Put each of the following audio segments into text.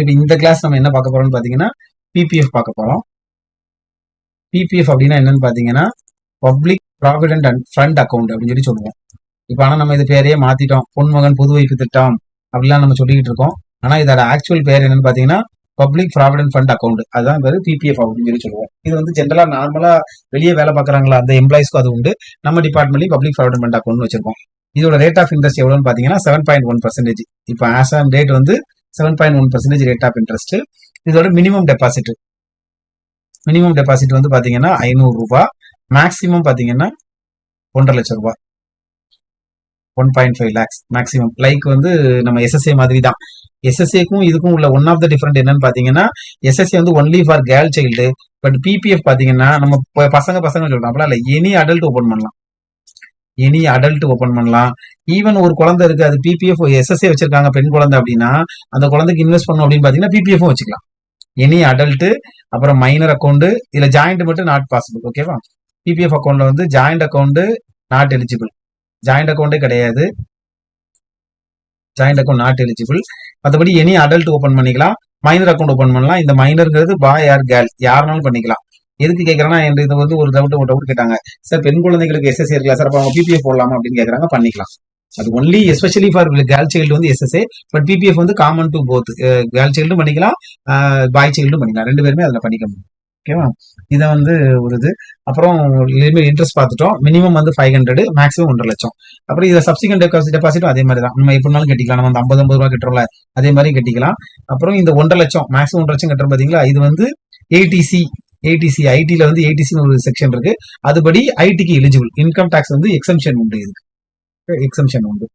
இப்போ இந்த கிளாஸ் நம்ம என்ன பார்க்க போறோம்னு பார்த்தீங்கன்னா பிபிஎஃப் பார்க்க போறோம். பிபிஎஃப் அப்படின்னா என்னன்னு பார்த்தீங்கன்னா public provident and fund account அப்படின்னு சொல்லி சொல்லுவோம். இப்போ ஆனால் நம்ம இது பேரையே மாத்திட்டோம். பொன்மகன் புது வைப்பு திட்டம் அப்படிலாம் நம்ம சொல்லிக்கிட்டு இருக்கோம். ஆனால் இதோட ஆக்சுவல் பேர் என்னன்னு பார்த்தீங்கன்னா பப்ளிக் ப்ராவிடென்ட் ஃபண்ட் அக்கௌண்ட் அதுதான் பேர் பிபிஎஃப் அப்படின்னு சொல்லி சொல்லுவோம். இது வந்து ஜென்ரலாக நார்மலாக வெளியே வேலை பார்க்குறாங்களா? அந்த எம்ப்ளாயிஸ்க்கும் அது உண்டு. நம்ம டிபார்ட்மெண்ட்லேயும் பப்ளிக் ப்ராவிடென்ட் ஃபண்ட் அக்கௌண்ட் வச்சிருக்கோம். இதோட ரேட் ஆஃப் இன்ட்ரெஸ்ட் எவ்வளோன்னு பார்த்தீங்கன்னா செவன் பாயிண்ட் ஒன் பர்சன்டேஜ் இப்போ ஆஸ் ஆன் டேட் வந்து seven point one percentage rate of interest இதோட மினிமம் டெபாசிட் மினிமம் டெபாசிட் வந்து பாத்தீங்கன்னா ஐநூறு ரூபாய் மேக்சிமம் பாத்தீங்கன்னா ஒன்றரை லட்சம் ரூபாய் one point five lakhs maximum like வந்து நம்ம எஸ்எஸ்ஏ மாதிரி தான் எஸ்எஸ்ஏக்கும் இதுக்கும் உள்ள ஒன் ஆஃப் த டிஃபரெண்ட் என்னன்னு பாத்தீங்கன்னா எஸ்எஸ்ஏ வந்து only for girl child but PPF பாத்தீங்கன்னா நம்ம பசங்க பசங்க சொல்றோம் அப்படிலாம் இல்ல எனி அடல்ட் ஓபன் பண்ணலாம். எனி அடல்ட் ஓப்பன் பண்ணலாம். ஈவன் ஒரு குழந்தை இருக்கு அது பிபிஎஃப் எஸ்எஸ்ஏ வச்சிருக்காங்க பெண் குழந்தை அப்படின்னா அந்த குழந்தைக்கு இன்வெஸ்ட் பண்ணும் அப்படின்னு பாத்தீங்கன்னா பிபிஎஃப் வச்சுக்கலாம். எனி அடல்ட்டு அப்புறம் மைனர் அக்கௌண்ட் இதுல ஜாயிண்ட் மட்டும் நாட் பாசிபிள் ஓகேவா பிபிஎஃப் அக்கௌண்ட்ல வந்து joint account not eligible joint அக்கௌண்டே கிடையாது. ஜாயிண்ட் அக்கௌண்ட் நாட் எலிஜிபிள் மற்றபடி எனி அடல்ட் ஓப்பன் பண்ணிக்கலாம். மைனர் அக்கௌண்ட் ஓப்பன் பண்ணலாம். இந்த மைனருங்கிறது பாய் ஆர் கேர்ள் யாருனாலும் பண்ணிக்கலாம். எதுக்கு கேட்கறேன்னா என் இது வந்து ஒரு டவுட் ஒரு டவுட் கேட்டாங்க. சார் பெண் குழந்தைகளுக்கு எஸ்எஸ்ஏ இருக்கலாம். சார் அப்போ அவங்க பிபிஎஃப் போடலாமா அப்படின்னு கேட்கறாங்க பண்ணிக்கலாம். அது only especially for girl child வந்து எஸ்எஸ்ஏ பட் பிபிஎஃப் வந்து காமன் டு போத் கேர்ள் சைல்டும் பண்ணிக்கலாம் பாய் சைல்டும் பண்ணிக்கலாம். ரெண்டு பேருமே அதில் பண்ணிக்க முடியும். ஓகேவா இதை வந்து ஒரு இது. அப்புறம் இன்ட்ரெஸ்ட் பார்த்துட்டோம். மினிமம் வந்து ஃபைவ் ஹண்ட்ரட் மேக்ஸிமம் ஒன்றரை லட்சம். அப்புறம் இதை சப்சிகண்ட் டெபாசிட் டெபாசிட்டும் அதே மாதிரி தான். நம்ம எப்படினாலும் கட்டிக்கலாம். நம்ம அந்த ஐம்பது ஐம்பது ரூபா கட்டுறோம்ல அதே மாதிரி கட்டிக்கலாம். அப்புறம் இந்த ஒன்றரை லட்சம் மேக்ஸிமம் ஒன்றரை லட்சம் கட்டுறோம் பார்த்தீங்களா இது வந்து ஏடிசி ஏடிசி ஐடியில் வந்து ஏடிசின்னு ஒரு செக்ஷன் இருக்கு. அதுபடி ஐடிக்கு எலிஜிபிள் இன்கம் டேக்ஸ் வந்து எக்ஸம்ஷன் உண்டு இதுக்கு. எக்ஸம்ஷன் உண்டு.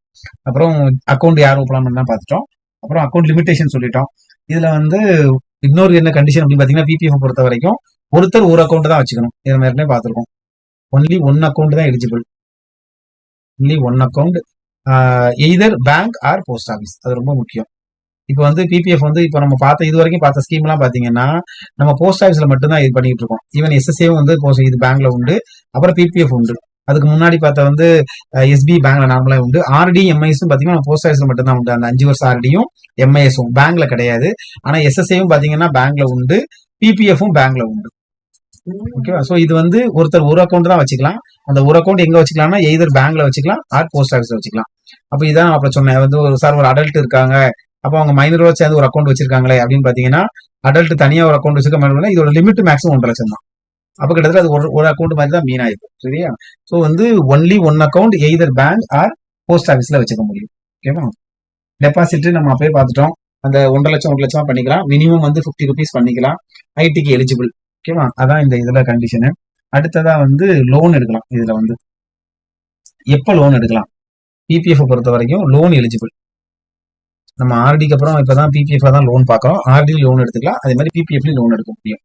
அப்புறம் அக்கௌண்ட் யார் ஓப்பன் பண்ணா பார்த்துட்டோம் அப்புறம் அக்கௌண்ட் லிமிடேஷன் சொல்லிட்டோம். இதுல வந்து இன்னொரு என்ன கண்டிஷன் அப்படின்னு பாத்தீங்கன்னா பிபிஎஃப் பொறுத்த வரைக்கும் ஒருத்தர் ஒரு அக்கௌண்ட் தான் வச்சுக்கணும். இதை மாதிரி பார்த்துருக்கோம் ஒன்லி ஒன் அக்கௌண்ட் தான் eligible only one account either bank or post office அது ரொம்ப முக்கியம். இப்போ வந்து பிபிஎஃப் வந்து இப்போ நம்ம பார்த்த இது வரைக்கும் பார்த்த ஸ்கீம்லாம் பாத்தீங்கன்னா நம்ம போஸ்ட் ஆஃபீஸ்ல மட்டும்தான் இது பண்ணிட்டு இருக்கோம். ஈவன் எஸ்எஸ்ஏவும் வந்து இது பேங்க்ல உண்டு. அப்புறம் பிபிஎஃப் உண்டு. அதுக்கு முன்னாடி பார்த்தா வந்து எஸ்பி பேங்க்ல நார்மலாக உண்டு. ஆர்டி எம்ஐஎஸும் பாத்தீங்கன்னா போஸ்ட் ஆஃபீஸ்ல மட்டும்தான் உண்டு. அந்த அஞ்சு வருஷம் ஆர்டியும் எம்ஐஎஸும் பேங்க்ல கிடையாது. ஆனா எஸ்எஸ்ஏவும் பாத்தீங்கன்னா பேங்க்ல உண்டு. பிபிஎஃப்பும் பேங்க்ல உண்டு. ஓகேவா சோ இது வந்து ஒருத்தர் ஒரு அக்கௌண்ட் தான் வச்சுக்கலாம். அந்த ஒரு அக்கௌண்ட் எங்க வச்சுக்கலாம்னா எய்தர் பேங்க்ல வச்சுக்கலாம் ஆர் போஸ்ட் ஆஃபீஸ்ல வச்சுக்கலாம். அப்ப இதான் அப்புறம் அப்ப சொன்னேன். வந்து ஒரு சார் ஒரு அடல்ட் இருக்காங்க. அப்போ அவங்க மைனரோட சேர்ந்து ஒரு அக்கௌண்ட் வச்சிருக்காங்களே அப்படின்னு பாத்தீங்கன்னா அடல்ட் தனியா ஒரு அக்கௌண்ட் வச்சிருக்க மாதிரி இதோட லிமிட் மேக்ஸிமம் ஒன்றரை லட்சம் தான். அப்ப கிட்டத்தட்ட அது ஒரு ஒரு அக்கௌண்ட் மாதிரி தான் மீன் ஆயிருக்கும் சரியா? சோ வந்து only one account either bank or post ஆஃபீஸ்ல வச்சுக்க முடியும். ஓகேவா டெபாசிட் நம்ம அப்பயே பார்த்துட்டோம். அந்த ஒன்றரை லட்சம் ஒரு லட்சம் பண்ணிக்கலாம். மினிமம் வந்து ஃபிஃப்டி ருபீஸ் பண்ணிக்கலாம். ஐடிக்கு எலிஜிபிள் ஓகேவா அதான் இந்த இதுல கண்டிஷனு அடுத்ததா வந்து லோன் எடுக்கலாம். இதுல வந்து எப்போ லோன் எடுக்கலாம்? பிபிஎஃப் பொறுத்த வரைக்கும் லோன் எலிஜிபிள் நம்ம ஆர்டிக்கு அப்புறம் இப்பதான் பிபிஎஃப்ல தான் லோன் பார்க்குறோம். ஆர்டி லோன் எடுத்துக்கலாம். அதே மாதிரி பிபிஎஃப்ல லோன் எடுக்க முடியும்.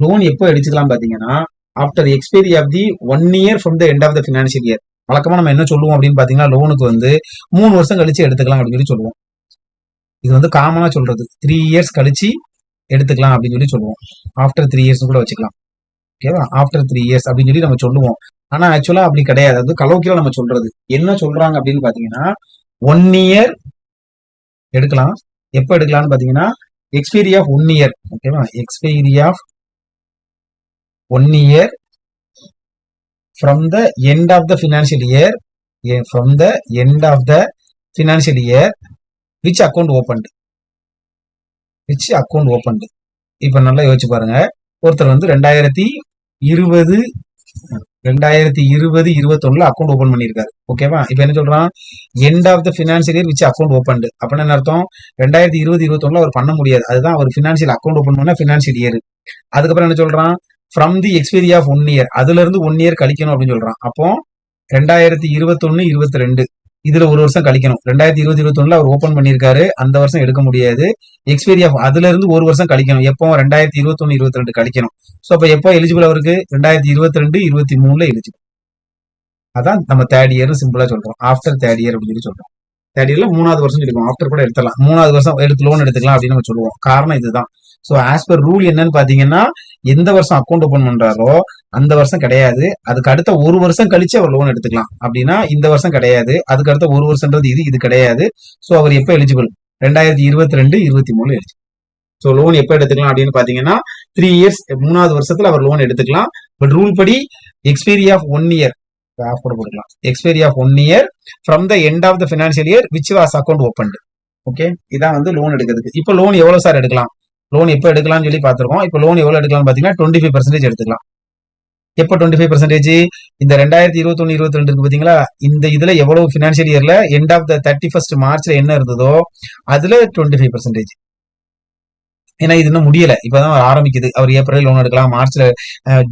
லோன் எப்போ எடுத்துக்கலாம் பாத்தீங்கன்னா after expiry of the one year from the end of the financial year வழக்கமா நம்ம என்ன சொல்லுவோம் அப்படின்னு பாத்தீங்கன்னா லோனுக்கு வந்து மூணு வருஷம் கழிச்சு எடுத்துக்கலாம் அப்படின்னு சொல்லி சொல்லுவோம். இது வந்து காமனா சொல்றது. த்ரீ இயர்ஸ் கழிச்சு எடுத்துக்கலாம் அப்படின்னு சொல்லி சொல்லுவோம். ஆஃப்டர் த்ரீ இயர்ஸ் கூட வச்சுக்கலாம். ஓகேவா ஆஃப்டர் த்ரீ இயர்ஸ் அப்படின்னு சொல்லி நம்ம சொல்லுவோம். ஆனா ஆக்சுவலா அப்படி கிடையாது. அது கலோக்கியில் நம்ம சொல்றது. என்ன சொல்றாங்க அப்படின்னு பாத்தீங்கன்னா ஒன் இயர் எடுக்கலாம். எப்ப எடுக்கலாம்னு பாத்தீங்கன்னா எக்ஸ்பைரி ஆஃப் ஒன் இயர் ஓகேவா expiry of one year from the end of the financial year from the end of the financial year which account opened which account opened இப்ப நல்லா யோசிச்சு பாருங்க. ஒருத்தர் வந்து ரெண்டாயிரத்தி இருபது ரெண்டாயிரத்தி இருபது இருபத்தொன்னுல அக்கௌண்ட் ஓபன் பண்ணியிருக்காரு. ஓகேவா இப்ப என்ன சொல்றான்? End of the financial year which account opened அப்படின்னு என்ன அர்த்தம்? ரெண்டாயிரத்தி இருபது இருபத்தொன்னுல அவர் பண்ண முடியாது. அதுதான் அவர் ஃபினான்ஷியல் அக்கௌண்ட் ஓப்பன் பண்ண ஃபினான்ஷியல் இயர் அதுக்கப்புறம் என்ன சொல்றான்? From the expiry of one year அதுல இருந்து ஒன் இயர் கழிக்கணும் அப்படின்னு சொல்றான். அப்போ ரெண்டாயிரத்தி இருபத்தொன்னு இருபத்தி ரெண்டு. இதுல ஒரு வருஷம் கழிக்கணும். ரெண்டாயிரத்தி இருபத்தி இருபத்தொன்னு அவர் ஓபன் பண்ணியிருக்காரு. அந்த வருஷம் எடுக்க முடியாது. எக்ஸ்பீரி ஆஃப் அதுல இருந்து ஒரு வருஷம் கழிக்கணும். எப்போ ரெண்டாயிரத்தி இருபத்தொன்னு இருபத்தி ரெண்டு கழிக்கணும். சோ அப்ப எப்போ எலிஜிபிள் அவருக்கு? ரெண்டாயிரத்தி இருபத்தி ரெண்டு இருபத்தி மூணுல எலிஜிபிள் அதான் நம்ம தேர்ட் இயர்னு சிம்பிளா சொல்றோம். ஆஃப்டர் தேர்ட் இயர் அப்படின்னு சொல்லி சொல்றோம். தேர்ட் இயர்ல மூணாவது வருஷம் சொல்லிக்கோம் ஆஃப்டர் கூட எடுத்துலாம் மூணாவது வருஷம் எடுத்து லோன் எடுத்துக்கலாம் அப்படின்னு நம்ம சொல்லுவோம். காரணம் இதுதான். சோ ஆஸ் பர் ரூல் என்னன்னு பாத்தீங்கன்னா எந்த வருஷம் அக்கௌண்ட் ஓபன் பண்றாரோ அந்த வருஷம் கிடையாது. அதுக்கு அடுத்த ஒரு வருஷம் கழிச்சு அவர் லோன் எடுத்துக்கலாம். அப்படின்னா இந்த வருஷம் கிடையாது. அதுக்கு அடுத்த ஒரு வருஷம்ன்றது இது இது கிடையாது. ஸோ அவர் எப்போ எலிஜிபிள் ரெண்டாயிரத்தி இருபத்தி ரெண்டு இருபத்தி மூணு எலிஜிபிள் ஸோ லோன் எப்போ எடுத்துக்கலாம் அப்படின்னு பாத்தீங்கன்னா த்ரீ இயர்ஸ் மூணாவது வருஷத்துல அவர் லோன் எடுத்துக்கலாம். பட் ரூல் படி expiry of one year of கூட expiry of one year from the end of the financial year which was account open okay இதான் வந்து லோன் எடுக்கிறதுக்கு. இப்போ லோன் எவ்வளவு சார் எடுக்கலாம்? லோன் எப்போ எடுக்கலாம்னு சொல்லி பார்த்துருக்கோம். இப்போ லோன் எவ்வளோ எடுக்கலாம்னு பார்த்தீங்கன்னா டுவெண்ட்டி ஃபைவ் பர்சன்டேஜ் எடுத்துக்கலாம். எப்போ டுவெண்ட்டி ஃபைவ் பர்சன்டேஜ் இந்த ரெண்டாயிரத்தி இருபத்தொன்னு இருபத்தி ரெண்டு இருக்கு இந்த இதில் எவ்வளோ ஃபினான்ஷியல் இயரில் end of the thirty first மார்ச்ல என்ன இருந்ததோ அதில் டுவெண்ட்டி ஃபைவ் பர்சன்டேஜ் ஏன்னா இது இன்னும் முடியல. இப்பதான் ஆரம்பிக்குது. அவர் ஏப்ரல் லோன் எடுக்கலாம் மார்ச்ல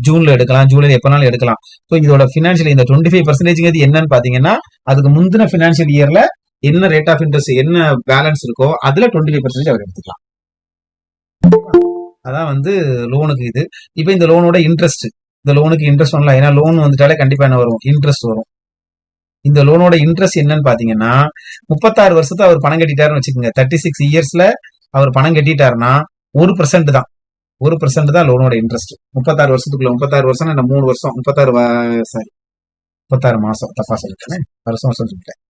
ஜூன்ல எடுக்கலாம் ஜூலை எப்பனாலும் எடுக்கலாம். ஸோ இதோட ஃபினான்ஷியல் இந்த டுவெண்ட்டி ஃபைவ் பர்சன்டேஜ்ங்கிறது என்னன்னு பாத்தீங்கன்னா அதுக்கு முந்தின ஃபினான்ஷியல் இயர்ல என்ன ரேட் ஆஃப் இன்ட்ரெஸ்ட் என்ன பேலன்ஸ் இருக்கோ அதுல டுவெண்ட்டி ஃபைவ் பர்சன்டேஜ் அவர் எடுத்துக்கலாம். அதான் வந்து லோனுக்கு இது. இப்போ இந்த லோனோட இன்ட்ரெஸ்ட் இந்த லோனுக்கு இன்ட்ரெஸ்ட் வரலாம் ஏன்னா லோன் வந்துட்டாலே கண்டிப்பா என்ன வரும்? இன்ட்ரெஸ்ட் வரும். இந்த லோனோட இன்ட்ரெஸ்ட் என்னன்னு பாத்தீங்கன்னா முப்பத்தாறு வருஷத்தை அவர் பணம் கட்டிட்டாருன்னு வச்சுக்கோங்க. தேர்ட்டி சிக்ஸ் இயர்ஸ்ல அவர் பணம் கட்டிட்டாருன்னா ஒரு பர்சன்ட் தான். ஒரு பர்சன்ட் தான் லோனோட இன்ட்ரெஸ்ட் முப்பத்தாறு வருஷத்துக்குள்ள முப்பத்தாறு வருஷம் இந்த மூணு வருஷம். முப்பத்தாறு சாரி முப்பத்தாறு மாசம். தப்பா சொல்லிட்டேன். வருஷம் வருஷம் சொல்லிட்டேன்.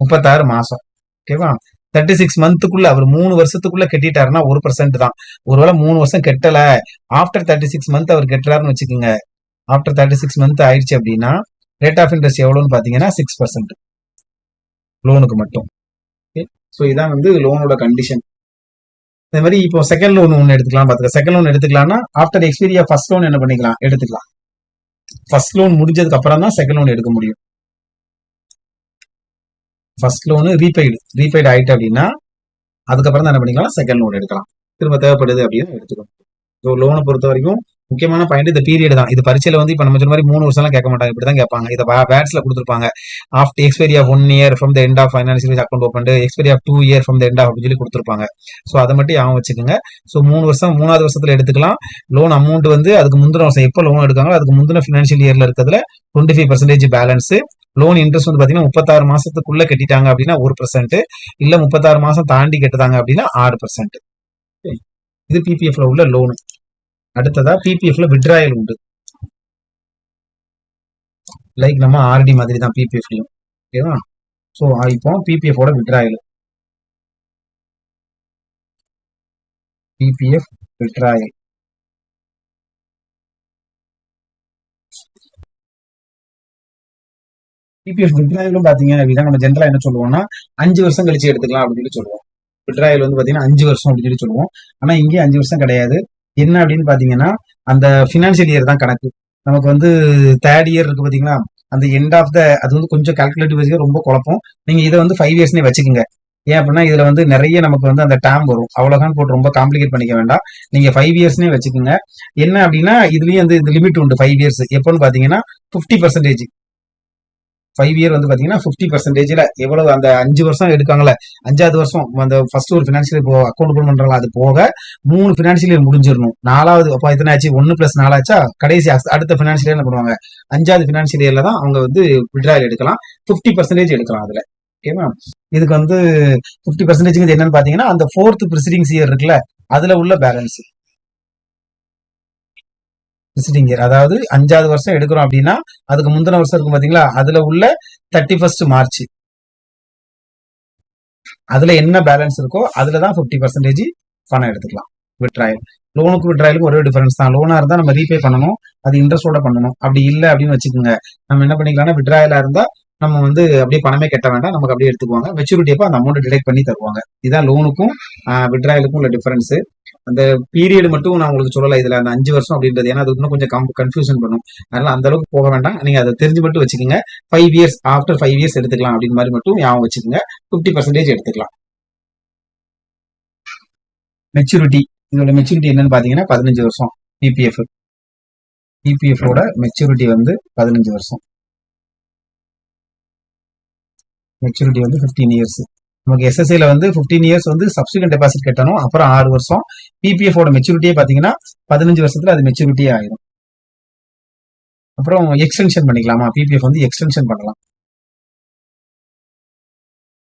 முப்பத்தாறு மாசம். ஓகேவா தேர்ட்டி சிக்ஸ் மந்த்துக்குள்ள அவர் மூணு வருஷத்துக்குள்ள கட்டிட்டாருன்னா ஒரு பர்சன்ட் தான். ஒருவேளை மூணு வருஷம் கெட்டல. ஆஃப்டர் தேர்ட்டி சிக்ஸ் மந்த் அவர் கெட்டுறாருன்னு வச்சுக்கோங்க. ஆஃப்டர் தேர்ட்டி சிக்ஸ் மந்த் ஆயிடுச்சு அப்படின்னா ரேட் ஆஃப் இன்ட்ரெஸ்ட் எவ்வளோன்னு பார்த்தீங்கன்னா சிக்ஸ் பர்சன்ட் லோனுக்கு மட்டும். ஸோ இதான் வந்து லோனோட கண்டிஷன் அதே மாதிரி இப்போ செகண்ட் லோன் ஒன்று எடுத்துக்கலாம் பார்த்துக்க செகண்ட் லோன் எடுத்துக்கலாம்னா ஆஃப்டர் எக்ஸ்பீரியா ஃபர்ஸ்ட் லோன் என்ன பண்ணிக்கலாம்? எடுத்துக்கலாம். ஃபர்ஸ்ட் லோன் முடிஞ்சதுக்கு அப்புறம் தான் செகண்ட் லோன் எடுக்க முடியும். ஃபர்ஸ்ட் லோனு ரீபெய்டு ரீபெய்டு ஆயிட்டு அப்படின்னா அதுக்கப்புறம் தான் என்ன பண்ணிக்கலாம்? செகண்ட் லோன் எடுக்கலாம். திரும்ப தேவைப்படுது அப்படின்னு எடுத்துக்கணும். ஸோ லோனை பொறுத்த வரைக்கும் முக்கியமான பாயிண்ட் இந்த பீரியட் தான். இது பரீட்சையில வந்து இப்போ நம்ம சொன்ன மாதிரி மூணு வருஷம்லாம் கேட்க மாட்டாங்க. இப்படி தான் கேட்பாங்க. இதை வேட்ஸ்ல கொடுத்துருப்பாங்க. After expiry of one year from the end of financial account open expiry of two year from the end of அப்படின்னு சொல்லி கொடுத்துருப்பாங்க. ஸோ அதை மட்டும் யாவும் வச்சுக்கோங்க. ஸோ மூணு வருஷம் மூணாவது வருஷத்துல எடுத்துக்கலாம். லோன் அமௌண்ட் வந்து அதுக்கு முந்தின வருஷம் எப்போ லோன் எடுக்காங்களோ அதுக்கு முந்தின ஃபினான்ஷியல் இயர்ல இருக்கிறதுல twenty five percentage balance loan interest வந்து பாத்தீங்கன்னா முப்பத்தாறு மாசத்துக்குள்ள கட்டிட்டாங்க அப்படின்னா ஒரு பர்சன்ட் இல்ல முப்பத்தாறு மாசம் தாண்டி கட்டுதாங்க அப்படின்னா ஆறு பர்சன்ட் இது பிபிஎஃப்ல உள்ள லோனு அடுத்ததா பிபிஎஃப்ல விட்ராயல் உண்டு. லைக் நம்ம ஆர்டி மாதிரி தான் பிபிஎஃப்லயும் ஓகேவா ஸோ இப்போ பிபிஎஃப் ஓட விட்ராயல் பிபிஎஃப் விட்ராயல் பிபிஎஃப் விட்ராயலும் பாத்தீங்க அப்படின்னா நம்ம ஜென்ரலா என்ன சொல்லுவோம்னா அஞ்சு வருஷம் கழிச்சு எடுத்துக்கலாம் அப்படின்னு சொல்லி சொல்லுவோம். விட்ராயல் வந்து பாத்தீங்கன்னா அஞ்சு வருஷம் அப்படின்னு சொல்லி சொல்லுவோம். ஆனா இங்கே அஞ்சு வருஷம் கிடையாது. என்ன அப்படின்னு பாத்தீங்கன்னா அந்த ஃபினான்ஷியல் இயர் தான் கணக்கு. நமக்கு வந்து தேர்ட் இயர் இருக்கு பாத்தீங்களா? அந்த எண்ட் ஆஃப் த அது வந்து கொஞ்சம் கால்குலேட்டிவ் ரொம்ப குழப்பம். நீங்க இதை வந்து ஃபைவ் இயர்ஸ்னே வச்சுக்கோங்க. ஏன் அப்படின்னா இதுல வந்து நிறைய நமக்கு வந்து அந்த டேம் வரும். அவ்வளவுதான் போட்டு ரொம்ப காம்ப்ளிகேட் பண்ணிக்க வேண்டாம். நீங்க ஃபைவ் இயர்ஸ்னே வச்சுக்கோங்க. என்ன அப்படின்னா இதுலயும் வந்து இந்த லிமிட் உண்டு ஃபைவ் இயர்ஸ் எப்போன்னு பாத்தீங்கன்னா ஃபிஃப்டி பர்சன்டேஜ் ஃபைவ் இயர் வந்து பாத்தீங்கன்னா ஃபிஃப்டி பர்சன்டேஜ்ல எவ்வளவு அந்த அஞ்சு வருஷம் எடுக்காங்களே அஞ்சாவது வருஷம் அந்த ஃபர்ஸ்ட் ஒரு பினான்சியல் இப்போ அக்கௌண்ட் ஓபன் பண்றாங்க அது போக மூணு பினான்சியல் இயர் முடிஞ்சிடணும். நாலாவது அப்போ எத்தனை ஆச்சு? ஒன்னு பிளஸ் நாலாச்சா கடைசி அடுத்த பினான்சியல் இயர் என்ன பண்ணுவாங்க? அஞ்சாவது ஃபினான்ஷியல் இயர்ல தான் அவங்க வந்து விட்ராயல் எடுக்கலாம். ஃபிஃப்டி பர்சன்டேஜ் எடுக்கலாம் அதுல. ஓகேவா இதுக்கு வந்து ஃபிஃப்டி பர்சன்டேஜ் என்னன்னு பாத்தீங்கன்னா அந்த ஃபோர்த் ப்ரிசிடிங்ஸ் இயர் இருக்குல்ல அதுல உள்ள பேலன்ஸ் விசிட்டிங் இயர் அதாவது அஞ்சாவது வருஷம் எடுக்கிறோம் அப்படின்னா அதுக்கு முந்தின வருஷம் இருக்கும் பாத்தீங்களா? அதுல உள்ள தேர்ட்டி ஃபர்ஸ்ட் மார்ச் அதுல என்ன பேலன்ஸ் இருக்கோ அதுல தான் ஃபிஃப்டி பர்சன்டேஜ் பணம் எடுத்துக்கலாம். விட்ராயல் லோனுக்கு விட்ராயலுக்கு ஒரே டிஃபரன்ஸ் தான். லோனா இருந்தா நம்ம ரீபே பண்ணணும். அது இன்ட்ரெஸ்டோட பண்ணணும். அப்படி இல்லை அப்படின்னு வச்சுக்கோங்க. நம்ம என்ன பண்ணிக்கலாம்னா விட்ராயலா இருந்தா நம்ம வந்து அப்படியே பணமே கட்ட வேண்டாம். நமக்கு அப்படியே எடுத்துக்குவாங்க. மெச்சூரிட்டி அப்போ அந்த அமௌண்ட் டிடெக்ட் பண்ணி தருவாங்க. இதுதான் லோனுக்கும் விட்ராயலுக்கும் உள்ள டிஃபரன்ஸ் அந்த பீரியட் மட்டும் நான் உங்களுக்கு சொல்லலை இதுல அந்த அஞ்சு வருஷம் அப்படின்றது. ஏன்னா அது இன்னும் கொஞ்சம் கன்ஃபியூஷன் பண்ணும். அதனால அந்த அளவுக்கு போக வேண்டாம். நீங்க அதை தெரிஞ்சு மட்டும் வச்சுக்கோங்க. Five years after five years எடுத்துக்கலாம் அப்படின்னு மாதிரி மட்டும் ஞாபகம் வச்சுக்கோங்க. ஃபிஃப்டி பர்சன்டேஜ் எடுத்துக்கலாம். மெச்சூரிட்டி இதோட மெச்சூரிட்டி என்னன்னு பாத்தீங்கன்னா பதினஞ்சு வருஷம். பிபிஎஃப் பிபிஎஃப் மெச்சூரிட்டி வந்து பதினஞ்சு வருஷம். மெச்சூரிட்டி வந்து 15 இயர்ஸ் நமக்கு எஸ்எஸ்ஐல வந்து 15 இயர்ஸ் வந்து சப்சிக்வெண்ட் டெபாசிட் கட்டணும். அப்புறம் ஆறு வருஷம். பிபிஎஃப் ஓட மெச்சூரிட்டியே பாத்தீங்கன்னா பதினஞ்சு வருஷத்துல அது மெச்சூரிட்டியே ஆயிரும். அப்புறம் எக்ஸ்டென்ஷன் பண்ணிக்கலாமா? பிபிஎஃப் வந்து எக்ஸ்டென்ஷன் பண்ணலாம்.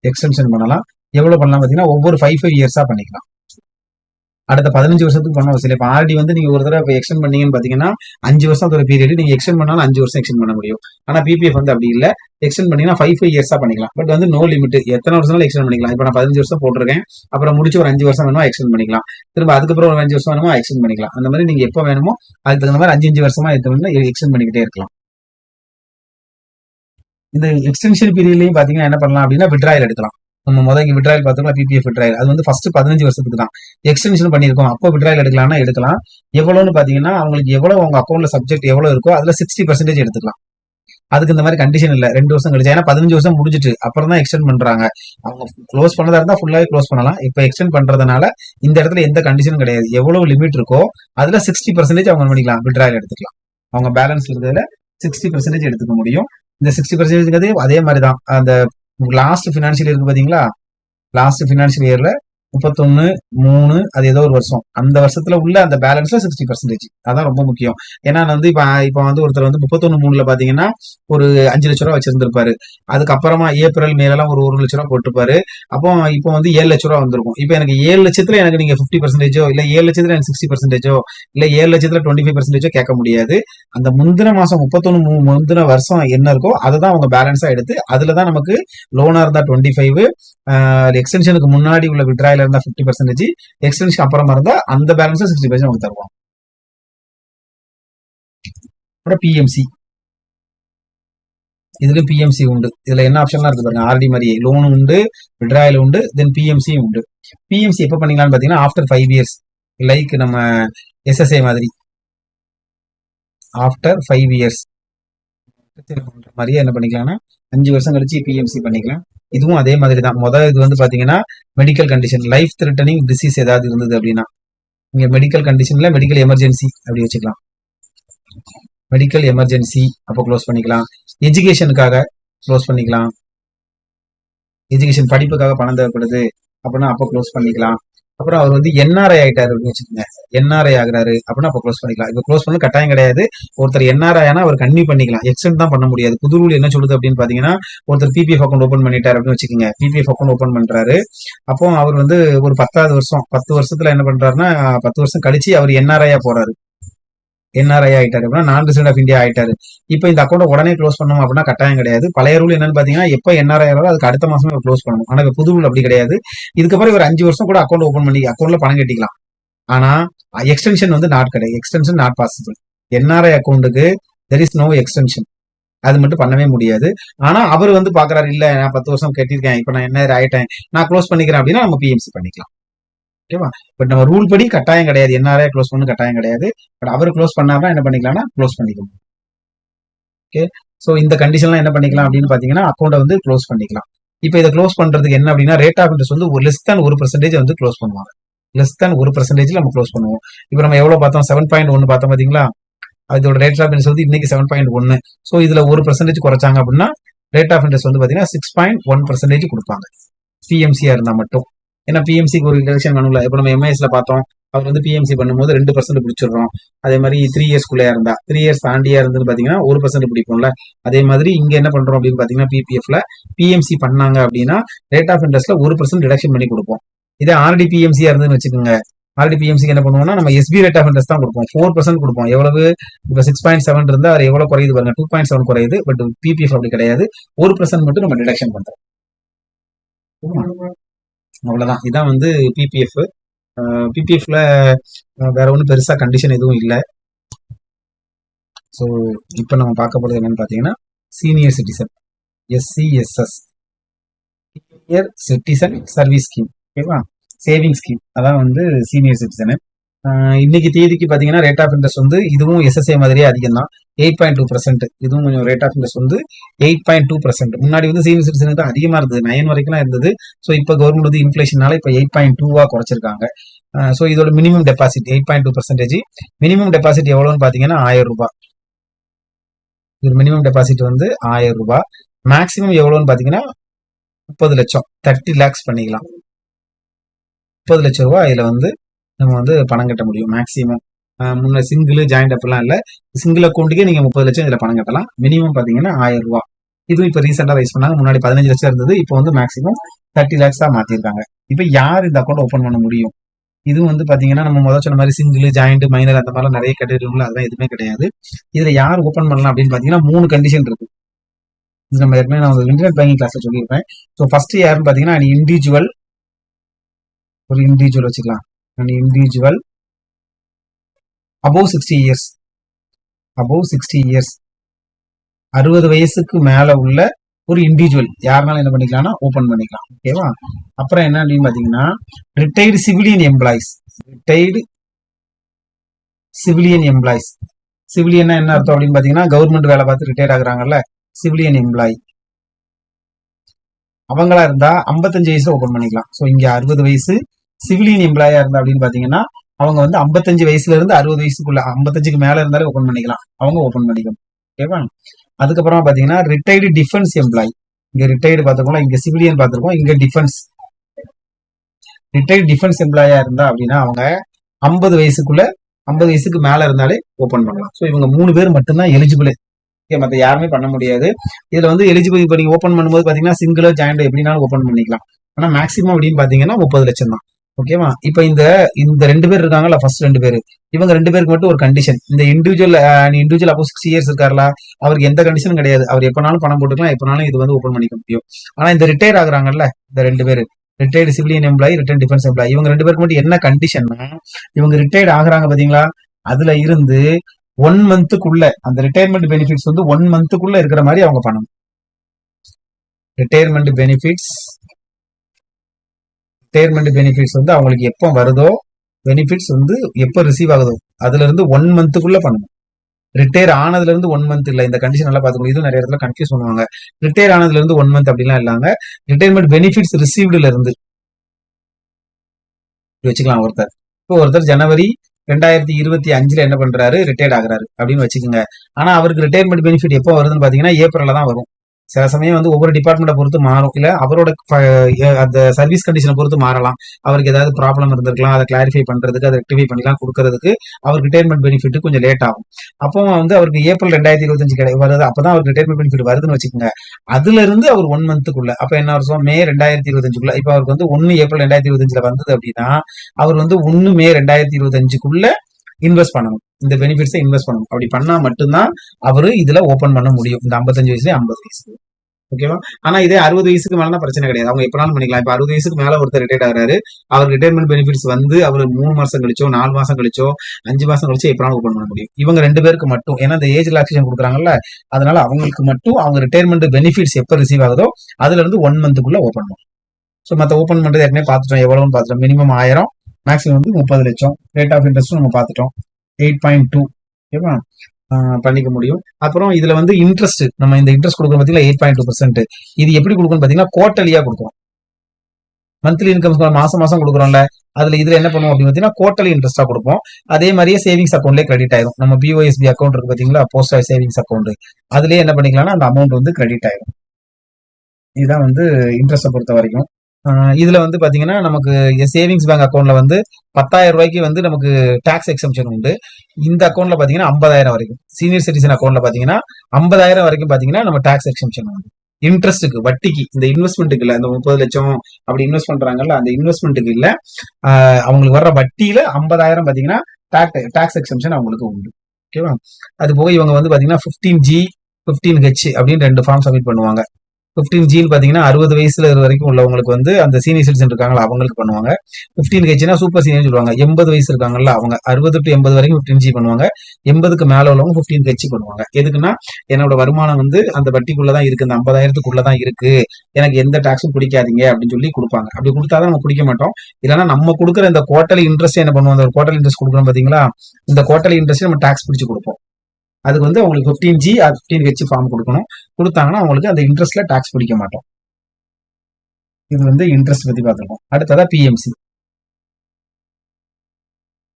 எக்ஸ்டென்ஷன் பண்ணலாம். எவ்வளவு பண்ணலாம் பாத்தீங்கன்னா ஒவ்வொரு ஃபைவ் ஃபைவ் இயர்ஸா பண்ணிக்கலாம். அடுத்த பதினஞ்சு வருஷத்துக்கு பண்ண அவசியம் இப்போ ஆர்டி வந்து நீங்க ஒரு தடவை எக்ஸ்டெண்ட் பண்ணீங்கன்னு பாத்தீங்கன்னா அஞ்சு வருஷம் அதோட பீரியட் நீங்க எக்ஸ்டெண்ட் பண்ணாலும் அஞ்சு வருஷம் எக்ஸ்டெண்ட் பண்ண முடியும். ஆனா பிபிஎஃப் வந்து அப்படி இல்ல. எக்ஸ்டெண்ட் பண்ணீங்கன்னா ஃபைவ் ஃபைவ் இயர்ஸா பண்ணிக்கலாம். பட் வந்து நோ லிமிட் எத்தனை வருஷம் எக்ஸ்டெண்ட் பண்ணிக்கலாம். இப்போ நான் பதினஞ்சு வருஷம் போட்டிருக்கேன். அப்புறம் முடிச்சு ஒரு அஞ்சு வருஷம் வேணுமா எக்ஸ்டெண்ட் பண்ணிக்கலாம். திரும்ப அதுக்கப்புறம் ஒரு அஞ்சு வருஷம் வேணுமா எக்ஸ்டெண்ட் பண்ணிக்கலாம். அந்த மாதிரி நீங்க எப்போ வேணுமோ அதுக்கு தகுந்த மாதிரி அஞ்சு அஞ்சு வருஷமா எக்ஸ்டெண்ட் பண்ணிக்கிட்டே இருக்கலாம். இந்த எக்ஸ்டென்ஷன் பீரியட்லையும் பாத்தீங்கன்னா என்ன பண்ணலாம் அப்படின்னா விட்ராயல் எடுக்கலாம். நம்ம முதல் விட்ராயல் பார்த்தோம்னா பிபிஎஃப் விட்ராயல் அது வந்து ஃபர்ஸ்ட் பதினஞ்சு வருஷத்துக்கு தான் எக்ஸ்டென்ஷன் பண்ணியிருக்கோம். அப்போ விட்ராயல் எடுக்கலாம்னா எடுக்கலாம். எவ்வளோன்னு பாத்தீங்கன்னா அவங்களுக்கு எவ்வளவு அவங்க அக்கௌண்ட்ல சப்ஜெக்ட் எவ்வளவு இருக்கோ அதுல சிக்ஸ்டி பர்சன்டேஜ் எடுத்துக்கலாம். அதுக்கு இந்த மாதிரி கண்டிஷன் இல்லை. ரெண்டு வருஷம் கழிச்சு. ஏன்னா பதினஞ்சு வருஷம் முடிஞ்சிட்டு. அப்புறம் தான் எக்ஸ்டெண்ட் பண்றாங்க. அவங்க க்ளோஸ் பண்ணதா இருந்தா ஃபுல்லாவே க்ளோஸ் பண்ணலாம். இப்போ எக்ஸ்டெண்ட் பண்றதுனால இந்த இடத்துல எந்த கண்டிஷனும் கிடையாது. எவ்வளவு லிமிட் இருக்கோ அதுல சிக்ஸ்டி பர்சன்டேஜ் அவங்க பண்ணிக்கலாம்? விட்ராயல் எடுத்துக்கலாம். அவங்க பேலன்ஸ் இருக்கிறதுல சிக்ஸ்டி பர்சன்டேஜ் எடுத்துக்க முடியும். இந்த சிக்ஸ்டி பர்சன்டேஜ் அதே மாதிரி தான் அந்த லாஸ்ட் ஃபினான்ஷியல் இருக்கு பாத்தீங்களா? லாஸ்ட் ஃபினான்ஷியல் இயர்ல முப்பத்தொன்னு மூணு அது ஏதோ ஒரு வருஷம். அந்த வருஷத்துல உள்ள அந்த பேலன்ஸ்ல சிக்ஸ்டி பர்சன்டேஜ் அதான் ரொம்ப முக்கியம். ஏன்னா வந்து இப்ப இப்ப வந்து ஒருத்தர் வந்து முப்பத்தொன்னு மூணுல பாத்தீங்கன்னா ஒரு அஞ்சு லட்ச ரூபா வச்சிருந்திருப்பாரு. அதுக்கப்புறமா ஏப்ரல் மேலாம் ஒரு ஒரு லட்ச ரூபா போட்டுப்பாரு அப்போ இப்போ வந்து ஏழு லட்ச ரூபா வந்திருக்கும். இப்போ எனக்கு ஏழு லட்சத்துல எனக்கு நீங்க ஃபிஃப்டி பர்சன்டேஜோ இல்ல ஏழு லட்சத்துல எனக்கு சிக்ஸ்டி பர்சன்டேஜோ இல்ல ஏழு லட்சத்துல டுவெண்ட்டி ஃபைவ் பர்சன்டேஜோ கேட்க முடியாது. அந்த முந்தின மாசம் முப்பத்தொன்னு மூ- முந்தின வருஷம் என்ன இருக்கோ அதை தான் அவங்க பேலன்ஸா எடுத்து அதுல தான் நமக்கு லோனா இருந்தா டுவெண்ட்டி ஃபைவ் எக்ஸ்டென்ஷனுக்கு முன்னாடி உள்ள விட்ராயில இருந்தா பிப்டி பர்சன்டேஜ் எக்ஸ்டென்ஷன் அப்புறமா இருந்தா அந்த பேலன்ஸ் சிக்ஸ்டி பர்சன்ட் உங்களுக்கு தருவாங்க அப்புறம் பிஎம்சி இதுல பிஎம்சி உண்டு. இதுல என்ன ஆப்ஷன்லாம் இருக்கு பாருங்க. ஆர்டி மாதிரி லோன் உண்டு விட்ராயல் உண்டு தென் பிஎம்சி உண்டு. பிஎம்சி எப்ப பண்ணிக்கலாம்னு பாத்தீங்கன்னா ஆஃப்டர் ஃபைவ் இயர்ஸ் லைக் நம்ம எஸ்எஸ்ஏ மாதிரி. ஆஃப்டர் ஃபைவ் இயர்ஸ் மாதிரியே என்ன பண்ணிக்கலாம்னா அஞ்சு வருஷம் கழிச்சு பிஎம்சி பண்ணிக்கலாம். இதுவும் அதே மாதிரி தான். முதல் இது வந்து பாத்தீங்கன்னா medical condition life threatening disease ஏதாவது இருந்தது அப்படின்னா இங்க மெடிக்கல் கண்டிஷன்ல மெடிக்கல் எமர்ஜென்சி அப்படி வச்சுக்கலாம். மெடிக்கல் எமர்ஜென்சி அப்போ க்ளோஸ் பண்ணிக்கலாம். எஜுகேஷனுக்காக க்ளோஸ் பண்ணிக்கலாம். எஜுகேஷன் படிப்புக்காக பணம் தேவைப்படுது அப்படின்னா அப்போ க்ளோஸ் பண்ணிக்கலாம். அப்புறம் அவர் வந்து என்ஆர்ஐ ஆகிட்டாரு அப்படின்னு வச்சுக்கோங்க. என்ஆர்ஐ ஆகிறாரு. அப்படின்னா அப்போ க்ளோஸ் பண்ணிக்கலாம். இப்போ க்ளோஸ் பண்ண கட்டாயம் கிடையாது. ஒருத்தர் என்ஆர்ஐ ஆனா அவர் கன்னியூ பண்ணிக்கலாம். எக்ஸ்டென்ட் தான் பண்ண முடியாது. புது ரூல் என்ன சொல்லுது அப்படின்னு பாத்தீங்கன்னா ஒருத்தர் பிபிஎஃப் அக்கௌண்ட் ஓபன் பண்ணிட்டாரு அப்படின்னு வச்சுக்கோங்க. பிபிஎஃப் அக்கௌண்ட் ஓபன் பண்றாரு. அப்போ அவர் வந்து ஒரு பத்தாவது வருஷம் பத்து வருஷத்துல என்ன பண்றாருன்னா பத்து வருஷம் கழிச்சு அவர் என்ஆர்ஐயா போறாரு. என்ஆர்ஐ ஆயிட்டாரு அப்படின்னா நான் ரெசிடென்ட் ஆஃப் இந்தியா ஆயிட்டாரு. இப்போ இந்த அக்கௌண்ட் உடனே க்ளோஸ் பண்ணணும் அப்படின்னா கட்டாயம் கிடையாது. பழைய ரூல் என்னன்னு பாத்தீங்கன்னா எப்போ என்ஆர்ஐ ஆகிறோ அதுக்கு அடுத்த மாசமே க்ளோஸ் பண்ணணும். ஆனால் புது ரூல் அப்படி கிடையாது. இதுக்கப்புறம் இவர் அஞ்சு வருஷம் கூட அக்கௌண்ட் ஓப்பன் பண்ணி அக்கௌண்ட்ல பணம் கட்டிக்கலாம். ஆனா எக்ஸ்டென்ஷன் வந்து நாட் கிடையாது. எக்ஸ்டென்ஷன் நாட் பாசிபிள் என்ஆர்ஐ அக்கௌண்ட்டுக்கு தெர் இஸ் நோ எக்ஸ்டென்ஷன் அது மட்டும் பண்ணவே முடியாது. ஆனா அவர் வந்து பாக்குறாரு இல்ல நான் பத்து வருஷம் கட்டியிருக்கேன். இப்ப நான் என்ன ஆயிட்டேன். நான் க்ளோஸ் பண்ணிக்கிறேன் அப்படின்னா நம்ம பிஎம்சி பண்ணிக்கலாம். ஓகேவா பட் நம்ம ரூல் படி கட்டாயம் கிடையாது. என்ஆர்ஐ க்ளோஸ் பண்ணு கட்டாயம் கிடையாது. பட் அவர் க்ளோஸ் பண்ணாருன்னா என்ன பண்ணிக்கலாம்னா க்ளோஸ் பண்ணிக்கலாம் ஓகே ஸோ இந்த கண்டிஷன்லாம் என்ன பண்ணிக்கலாம் அப்படின்னு பார்த்தீங்கன்னா அக்கௌண்ட்டை வந்து க்ளோஸ் பண்ணிக்கலாம். இப்போ இதை க்ளோஸ் பண்ணுறதுக்கு என்ன அப்படின்னா ரேட் ஆஃப் இன்ட்ரெஸ்ட் வந்து ஒரு லெஸ் தான் ஒரு பர்சன்டேஜ் வந்து க்ளோஸ் பண்ணுவாங்க. லெஸ் தான் ஒரு பர்சன்டேஜ்ல நம்ம க்ளோஸ் பண்ணுவோம். இப்போ நம்ம எவ்வளோ பார்த்தோம்? செவன் பாயிண்ட் ஒன்னு பார்த்தோம் பார்த்தீங்களா அதோட ரேட் ஆஃப் இன்ட்ரெஸ்ட் வந்து இன்னைக்கு செவன் பாயிண்ட் ஒன்று ஸோ இதில் ஒரு பர்சன்டேஜ் குறைச்சாங்க அப்படின்னா ரேட் ஆஃப் இன்ட்ரெஸ்ட் வந்து பார்த்தீங்கன்னா சிக்ஸ் பாயிண்ட் ஒன் பர்சன்டேஜ் கொடுப்பாங்க. சிஎம்சியாக இருந்தால் மட்டும். ஏன்னா பிஎம்சிக்கு ஒரு இன்டெக்ஷன் வேணும்ல. இப்போ நம்ம எம்ஐஎஸ்ல பார்த்தோம். அவர் வந்து பிஎம்சி பண்ணும்போது ரெண்டு பர்சன்ட் பிடிச்சிடுறோம். அதே மாதிரி த்ரீ இயர்ஸ்க்குள்ளே இருந்தா த்ரீ இயர்ஸ் தாண்டியா இருந்துன்னு பாத்தீங்கன்னா ஒரு பர்சன்ட் பிடிப்போம்ல. அதே மாதிரி இங்க என்ன பண்றோம் அப்படின்னு பாத்தீங்கன்னா பிபிஎஃப்ல பிஎம்சி பண்ணாங்க அப்படின்னா ரேட் ஆஃப் இன்ட்ரெஸ்ட்ல ஒரு பர்சன்ட் டிடக்ஷன் பண்ணி கொடுப்போம். இதே ஆர்டி பிஎம்சியா இருந்துன்னு வச்சுக்கோங்க. ஆல்ரெடி பிஎம்சிக்கு என்ன பண்ணுவோம்னா நம்ம எஸ்பி ரேட் ஆஃப் இன்ட்ரெஸ்ட் தான் கொடுப்போம். ஃபோர் பர்சன்ட் கொடுப்போம். எவ்வளவு? இப்போ சிக்ஸ் பாயிண்ட் செவன் இருந்தா அது எவ்வளவு குறையுது பாருங்க. டூ பாயிண்ட் செவன் குறையுது. பட் பிபிஎஃப் அப்படி கிடையாது. ஒரு பர்சன்ட் மட்டும் நம்ம டிடக்ஷன் பண்றோம். அவ்வளோதான் இதான் வந்து பிபிஎஃப் பிபிஎஃப்ல வேற ஒன்றும் பெருசாக கண்டிஷன் எதுவும் இல்லை. ஸோ இப்போ நம்ம பார்க்க போகிறது என்னன்னு பார்த்தீங்கன்னா senior citizen SCSS senior citizen service scheme ஓகேவா சேவிங் ஸ்கீம் அதான் வந்து சீனியர் சிட்டிசனு இன்னைக்கு தேதிக்கு பார்த்தீங்கன்னா ரேட் ஆஃப் இன்ட்ரெஸ்ட் வந்து இதுவும் எஸ்எஸ்ஏ மாதிரியே அதிகம் தான் எயிட் பாயிண்ட் டூ பர்சன்ட் இதுவும் கொஞ்சம் ரேட் ஆஃப் இன்ட்ரெஸ்ட் வந்து எயிட் பாயிண்ட் டூ பர்சன்ட் முன்னாடி வந்து சீனியர் சிட்டிசனுக்கு தான் அதிகமாக இருந்தது நைன் வரைக்கும்லாம் இருந்தது ஸோ இப்போ கவர்மெண்ட் வந்து இன்ஃபிளேஷனால இப்போ எயிட் பாயிண்ட் டூவாக குறைச்சிருக்காங்க ஸோ இதோட minimum deposit eight point two percentage minimum deposit எவ்வளோன்னு பார்த்தீங்கன்னா ஆயிரம் ரூபாய் இது மினிமம் டெபாசிட் வந்து ஆயிரம் ரூபாய் மேக்ஸிமம் எவ்வளோன்னு பார்த்தீங்கன்னா முப்பது லட்சம் தேர்ட்டி லேக்ஸ் பண்ணிக்கலாம் முப்பது லட்சம் ரூபா இதில் வந்து நம்ம வந்து பணம் கட்ட முடியும் மேக்ஸிமம் முன்ன சிங்கிள் ஜாயிண்ட் அப்படிலாம் இல்லை. சிங்கிள் அக்கௌண்ட்டுக்கே நீங்கள் முப்பது லட்சம் இதில் பணம் கட்டலாம். மினிமம் பார்த்தீங்கன்னா ஆயிரம் ரூபா. இதுவும் இப்போ ரீசெண்டாக ரைஸ் பண்ணாங்க. முன்னாடி பதினஞ்சு லட்சம் இருந்தது. இப்போ வந்து மேக்ஸிமம் தேர்ட்டி லேக்ஸ் தான் மாற்றிருக்காங்க இப்போ யார் இந்த அக்கௌண்ட் ஓப்பன் பண்ண முடியும்? இது வந்து பார்த்தீங்கன்னா நம்ம முதல் சொன்ன மாதிரி சிங்கிள் ஜாயிண்ட் மைனர் அந்த மாதிரிலாம் நிறைய கட்டிடுங்களோ அதெல்லாம் எதுவுமே கிடையாது. இதில் யார் ஓப்பன் பண்ணலாம் அப்படின்னு பார்த்தீங்கன்னா மூணு கண்டிஷன் இருக்கு. இது நம்ம ஏற்கனவே நான் இன்டர்நெட் பேங்கிங் கிளாஸில் சொல்லியிருப்பேன். ஸோ ஃபர்ஸ்ட் யாருன்னு பார்த்தீங்கன்னா இண்டிவிஜுவல் ஒரு இண்டிவிஜுவல் வச்சுக்கலாம். Individual above sixty years above sixty years அறுபது வயசுக்கு மேலே உள்ள ஒரு இண்டிவிஜுவல் யாருனாலும் என்ன பண்ணிக்கலாம்னா ஓப்பன் பண்ணிக்கலாம். ஓகேவா அப்புறம் என்ன அப்படின்னு பார்த்தீங்கன்னா retired civilian employees retired civilian employees சிவிலியன்னா என்ன அர்த்தம் அப்படின்னு பார்த்தீங்கன்னா கவர்மெண்ட் வேலை பார்த்து ரிட்டையர் ஆகுறாங்கல்ல சிவிலியன் எம்ப்ளாயி அவங்களா இருந்தா 55 வயசுல ஓப்பன் பண்ணிக்கலாம். ஸோ இங்க அறுபது வயசு சிவிலியன் எம்ப்ளாயா இருந்தா அப்படின்னு பாத்தீங்கன்னா அவங்க வந்து 55 வயசுல இருந்து அறுபது வயசுக்குள்ள 55க்கு மேல இருந்தாலே ஓபன் பண்ணிக்கலாம். அவங்க ஓபன் பண்ணிக்கணும் ஓகேவா அதுக்கப்புறமா பாத்தீங்கன்னா ரிட்டையர்டு டிஃபென்ஸ் எம்ப்ளாயி இங்க ரிட்டையர்டு பார்த்துருக்கோம் இங்க சிவிலியன் பார்த்துருக்கோம் இங்க டிஃபென்ஸ் ரிட்டையர்டு டிஃபென்ஸ் எம்ப்ளாயா இருந்தா அப்படின்னா அவங்க 50 வயசுக்குள்ள 50 வயசுக்கு மேல இருந்தாலே ஓபன் பண்ணலாம். ஸோ இவங்க மூணு பேர் மட்டும்தான் எலிஜிபிள் ஓகே மற்ற யாருமே பண்ண முடியாது. இதுல வந்து எலிஜிபிள் இப்போ நீங்க ஓப்பன் பண்ணும்போது பாத்தீங்கன்னா சிங்கிளோ ஜாயிண்டோ எப்படினாலும் ஓப்பன் பண்ணிக்கலாம். ஆனா மேக்ஸிமம் அப்படின்னு பாத்தீங்கன்னா முப்பது லட்சம் தான் ஓகேவா? இப்போ இந்த இந்த ரெண்டு பேர் இருக்காங்கல்ல ஃபர்ஸ்ட் ரெண்டு பேர். இவங்க ரெண்டு பேருக்கு மட்டும் ஒரு கண்டிஷன் இந்த இண்டிவிஜுவல் இண்டிவிஜுவல் அப்போ சிக்ஸ் இயர்ஸ் இருக்காருல அவருக்கு எந்த கண்டிஷனும் கிடையாது. அவர் எப்பனாலும் பணம் போட்டுக்கலாம் எப்பனாலும் இது வந்து ஓப்பன் பண்ணிக்க முடியும். ஆனா இந்த ரிட்டையர் ஆகுறாங்கல்ல இந்த ரெண்டு பேர். Retired civilian employee return defence employee இவங்க ரெண்டு பேருக்கு மட்டும் என்ன கண்டிஷன்னா இவங்க ரிட்டையர்ட் ஆகுறாங்க பாத்தீங்களா? அதுல இருந்து ஒன் மந்த்துக்குள்ள அந்த ரிட்டையர்மெண்ட் பெனிஃபிட்ஸ் வந்து ஒன் மந்த்துக்குள்ள இருக்கிற மாதிரி அவங்க பண்ணணும். ரிட்டையர்மெண்ட் பெனிஃபிட்ஸ் ரிட்டையர்மெண்ட் பெனிஃபிட்ஸ் வந்து அவங்களுக்கு எப்போ வருதோ பெனிஃபிட்ஸ் வந்து எப்போ ரிசீவ் ஆகுதோ அதுல இருந்து ஒன் மந்த்துக்குள்ள பண்ணணும் ரிட்டையர் ஆனதுல இருந்து ஒன் மந்த் இல்ல இந்த கண்டிஷன் நல்லா பாத்துக்கணும் இதுவும் நிறைய இடத்துல கன்ஃபியூஸ் பண்ணுவாங்க. ரிட்டையர் ஆனதுல இருந்து ஒன் மந்த் அப்படிலாம் இல்லாங்க ரிட்டையர்மெண்ட் பெனிஃபிட்ஸ் ரிசீவ்டுல இருந்து. வச்சுக்கலாம் ஒருத்தர். இப்போ ஒருத்தர் ஜனவரி ரெண்டாயிரத்தி இருபத்தி அஞ்சுல என்ன பண்றாரு? ரிட்டையர்ட் ஆகுறாரு அப்படின்னு வச்சுக்கோங்க. ஆனா அவருக்கு ரிட்டையர்மெண்ட் பெனிஃபிட் எப்போ வருதுன்னு பாத்தீங்கன்னா ஏப்ரல்ல தான் வரும். சில சமயம் வந்து ஒவ்வொரு டிபார்ட்மெண்ட்டை பொறுத்து மாறும். இல்லை அவரோட ப- அந்த சர்வீஸ் கண்டிஷனை பொறுத்து மாறலாம். அவருக்கு ஏதாவது ப்ராப்ளம் இருந்திருக்கலாம் அதை கிளாரிஃபை பண்ணுறதுக்கு அதை ரெக்டிஃபை பண்ணிலாம் கொடுக்கறதுக்கு அவர் ரிட்டையர்மெண்ட் பெனிஃபிட் கொஞ்சம் லேட் ஆகும். அப்போ வந்து அவருக்கு ஏப்ரல் ரெண்டாயிரத்தி இருபத்தஞ்சு கிடை வருது. அப்பதான் அவருக்கு ரிட்டைர்மெண்ட் பெனிஃபிட் வருதுன்னு வச்சுக்கோங்க. அதுலேருந்து அவர் ஒன் மந்த்துக்குள்ள அப்போ என்ன வருஷம் மே ரெண்டாயிரத்தி இருபத்தஞ்சுக்குள்ள இப்போ அவருக்கு வந்து ஒன்று ஏப்ரல் ரெண்டாயிரத்தி இருபத்தஞ்சில் வந்தது அப்படின்னா அவர் வந்து ஒன்று மே ரெண்டாயிரத்தி இருபத்தஞ்சுக்குள்ள இன்வெஸ்ட் பண்ணணும். இந்த பெனிஃபிட்ஸை இன்வெஸ்ட் பண்ணணும். அப்படி பண்ணா மட்டும்தான் அவரு இதுல ஓபன் பண்ண முடியும். இந்த 55 வயசுல ஐம்பது வயசு. ஓகேவா ஆனா இதே அறுபது வயசுக்கு மேலே பிரச்சனை கிடையாது. அவங்க எப்பனாலும் பண்ணிக்கலாம். இப்ப அறுபது வயசுக்கு மேல ஒருத்தர் ரிட்டையர் ஆகிறாரு. அவர் ரிட்டையர்மெண்ட் பெனிஃபிட்ஸ் வந்து அவர் மூணு மாசம் கழிச்சோ நாலு மாசம் கழிச்சோ அஞ்சு மாசம் கழிச்சோ எப்பனாலும் ஓப்பன் பண்ண முடியும். இவங்க ரெண்டு பேருக்கு மட்டும். ஏன்னா இந்த ஏஜ் ரிலாக்ஸேஷன் கொடுக்குறாங்கல்ல அதனால அவங்களுக்கு மட்டும் அவங்க ரிட்டையர்மெண்ட் பெனிஃபிட்ஸ் எப்ப ரிசீவ் ஆகுதோ அதுல இருந்து ஒன் மந்த்துக்குள்ள ஓப்பன் பண்ணும். ஸோ மற்ற ஓப்பன் பண்றது ஏற்கனவே பார்த்துட்டோம். எவ்வளவுன்னு பார்த்துட்டோம். மினிமம் ஆயிரம். மேக்ஸிமம் வந்து முப்பது லட்சம். ரேட் ஆஃப் இன்ட்ரெஸ்ட்டும் நம்ம பார்த்துட்டோம். எயிட் பாயிண்ட் டூ ஓகேவா? பண்ணிக்க முடியும். அப்புறம் இதுல வந்து இன்ட்ரெஸ்ட் நம்ம இந்த இன்ட்ரெஸ்ட் கொடுக்கணும் பார்த்தீங்கன்னா எயிட் பாயிண்ட் டூ பர்சன்ட் இது எப்படி கொடுக்கணும் பார்த்தீங்கன்னா குவார்டர்லியா கொடுக்குறோம் மந்த்லி இன்கம் மாசம் மாசம் கொடுக்குறோம்ல அதுல இதுல என்ன பண்ணுவோம் அப்படின்னு பார்த்தீங்கன்னா குவார்டர்லி இன்ட்ரெஸ்டா கொடுப்போம். அதே மாதிரியே சேவிங்ஸ் அக்கௌண்ட்லேயே கிரெடிட் ஆயிரும். நம்ம பிஓஎஸ்பி அக்கௌண்ட் இருக்கு பாத்தீங்களா போஸ்ட் சேவிங்ஸ் அக்கௌண்ட் அதுலயே என்ன பண்ணிக்கலாம்னா அந்த அமௌண்ட் வந்து கிரெடிட் ஆயிரும். இதுதான் வந்து இன்ட்ரெஸ்ட்டை பொறுத்த வரைக்கும். இதுல வந்து பாத்தீங்கன்னா நமக்கு சேவிங்ஸ் பேங்க் அக்கௌண்ட்ல வந்து பத்தாயிரம் ரூபாய்க்கு வந்து நமக்கு டாக்ஸ் எக்ஸம்ஷன் உண்டு. இந்த அக்கௌண்ட்ல பாத்தீங்கன்னா ஐம்பதாயிரம் வரைக்கும். சீனியர் சிட்டிசன் அக்கௌண்ட்ல பாத்தீங்கன்னா ஐம்பதாயிரம் வரைக்கும் பாத்தீங்கன்னா நம்ம டாக்ஸ் எக்ஸம்ஷன் உண்டு. இன்ட்ரெஸ்ட்டுக்கு வட்டிக்கு இந்த இன்வெஸ்ட்மெண்ட்டுக்கு இல்லை இந்த முப்பது லட்சம் அப்படி இன்வெஸ்ட் பண்றாங்கல்ல அந்த இன்வெஸ்ட்மெண்ட்டுக்கு இல்லை அவங்களுக்கு வர்ற வட்டியில ஐம்பதாயிரம் பாத்தீங்கன்னா டாக்ஸ் எக்ஸம்ஷன் அவங்களுக்கு உண்டு. ஓகேவா அது போக இவங்க வந்து பாத்தீங்கன்னா பிப்டீன் ஜி பிப்டீன் ஹெச் அப்படின்னு ரெண்டு ஃபார்ம் சப்மிட் பண்ணுவாங்க. ஃபிஃப்டீன் ஜின்னு பார்த்தீங்கன்னா அறுபது வயசுல வரைக்கும் உள்ளவங்களுக்கு வந்து அந்த சீனியர் சிட்டிசன் இருக்காங்களா அவங்களுக்கு பண்ணுவாங்க. ஃபிஃப்டீன் ஹெச்னா சூப்பர் சீனியர் சொல்லுவாங்க. எண்பது வயசு இருக்காங்கல்ல அவங்க அறுபது டு எண்பது வரைக்கும் ஃபிஃப்டின் ஜி பண்ணுவாங்க. எண்பதுக்கு மேல உள்ளவங்க ஃபிஃப்டீன் ஹெச் பண்ணுவாங்க. எதுக்குன்னா என்னோட வருமானம் வந்து அந்த வட்டிக்குள்ள தான் இருக்கு அந்த ஐம்பதாயிரத்துக்குள்ள தான் இருக்கு. எனக்கு எந்த டாக்ஸும் பிடிக்காதீங்க அப்படின்னு சொல்லி கொடுப்பாங்க. அப்படி கொடுத்தாதான் நம்ம பிடிக்க மாட்டோம். இல்லைன்னா நம்ம கொடுக்குற இந்த குவார்டலி இன்ட்ரெஸ்ட் என்ன பண்ணுவோம்? அந்த குவார்டல் இன்ட்ரெஸ்ட் கொடுக்குறோம் பாத்தீங்களா? இந்த குவார்டலி இன்ட்ரெஸ்ட் நம்ம டாக்ஸ் பிடிச்சு கொடுப்போம். அதுக்கு வந்து அவங்களுக்கு fifteen G fifteen H form கொடுக்கணும். கொடுத்தாங்கன்னா அவங்களுக்கு அந்த இன்ட்ரெஸ்ட்ல டாக்ஸ் பிடிக்க மாட்டோம். இது வந்து இன்ட்ரெஸ்ட் பத்தி பார்த்துருக்கோம். அடுத்ததா பிஎம்சி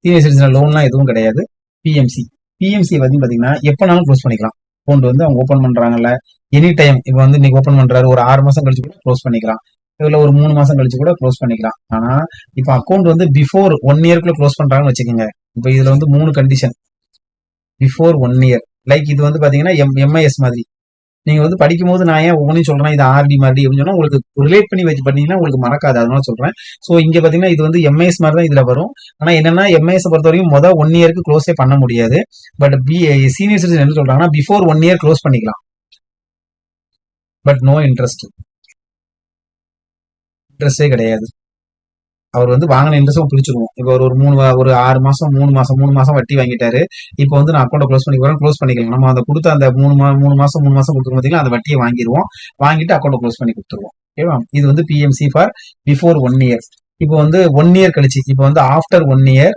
சீனியர் சிட்டிசன் லோன்லாம் எதுவும் கிடையாது. பிஎம்சி பிஎம்சி வந்து பாத்தீங்கன்னா எப்பனாலும் க்ளோஸ் பண்ணிக்கலாம். அக்கௌண்ட் வந்து அவங்க ஓப்பன் பண்றாங்கல்ல. எனி டைம் இப்போ வந்து இன்னைக்கு ஓப்பன் பண்றாரு ஒரு ஆறு மாசம் கழிச்சு கூட க்ளோஸ் பண்ணிக்கலாம். இல்ல ஒரு மூணு மாசம் கழிச்சு கூட க்ளோஸ் பண்ணிக்கலாம். ஆனா இப்போ அக்கௌண்ட் வந்து பிஃபோர் ஒன் இயர்க்குள்ள க்ளோஸ் பண்றாங்கன்னு வச்சுக்கோங்க. இப்போ இதுல வந்து மூணு condition before one year like இது வந்து பாத்தீங்கன்னா எம் எம்ஐஎஸ் மாதிரி. நீங்க வந்து படிக்கும்போது நான் ஏன் ஒவ்வொன்றையும் சொல்றேன் இது ஆர்டி மாதிரி அப்படின்னு சொன்னா உங்களுக்கு ரிலேட் பண்ணி வச்சு பண்ணீங்கன்னா உங்களுக்கு மறக்காது அதனால சொல்றேன். ஸோ இங்க பாத்தீங்கன்னா இது வந்து எம்ஐஎஸ் மாதிரி தான் இதுல வரும். ஆனா என்னன்னா எம்ஐஎஸ் பொறுத்த வரைக்கும் மொதல் ஒன் இயருக்கு க்ளோஸே பண்ண முடியாது. பட் பி சீனியர் சிட்டிசன் என்ன சொல்றாங்கன்னா பிஃபோர் ஒன் இயர் க்ளோஸ் பண்ணிக்கலாம். பட் நோ இன்ட்ரெஸ்ட் இன்ட்ரெஸ்டே கிடையாது. அவர் வந்து வாங்கின இன்ட்ரெஸ்ட் பிடிச்சிருவோம் இப்போ ஒரு ஒரு மூணு ஒரு ஆறு மாசம் மூணு மாசம் மூணு மாசம் வட்டி வாங்கிட்டாரு. இப்போ வந்து நான் அக்கௌண்ட் க்ளோஸ் பண்ணி போறேன் க்ளோஸ் பண்ணிக்கலாம். நம்ம அந்த கொடுத்த அந்த மூணு மா மூணு மாசம் மூணு மாசம் கொடுத்துருக்கோம் பார்த்தீங்களா அந்த வட்டியை வாங்கிடுவோம் வாங்கிட்டு அக்கௌண்ட் க்ளோஸ் பண்ணி கொடுத்துருவோம். ஓகேவா இது வந்து PMC for before one year இப்போ வந்து ஒன் இயர் கழிச்சு இப்போ வந்து after one year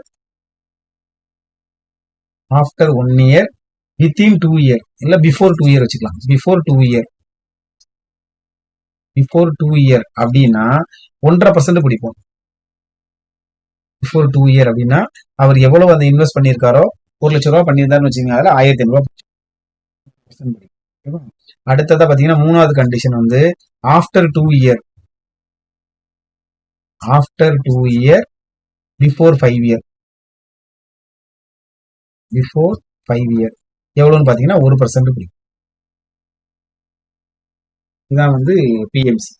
after one year within two year இல்ல பிஃபோர் டூ இயர் வச்சுக்கலாம். Before two year before two year அப்படின்னா ஒன்றரை பர்சன்ட் பிடிப்போம். பிஃபோர் டூ இயர் அப்படின்னா அவர் எவ்வளவு அதை இன்வெஸ்ட் பண்ணியிருக்காரோ ஒரு லட்ச ரூபா பண்ணியிருந்தாருன்னு வச்சுக்கோங்க அதில் ஆயிரத்தி ஐநூறு அடுத்ததா பாத்தீங்கன்னா மூணாவது கண்டிஷன் வந்து after two year after two year before five year before five year எவ்வளோன்னு பார்த்தீங்கன்னா ஒரு பர்சன்ட் பிடிக்கும். இதான் வந்து பிஎம்சி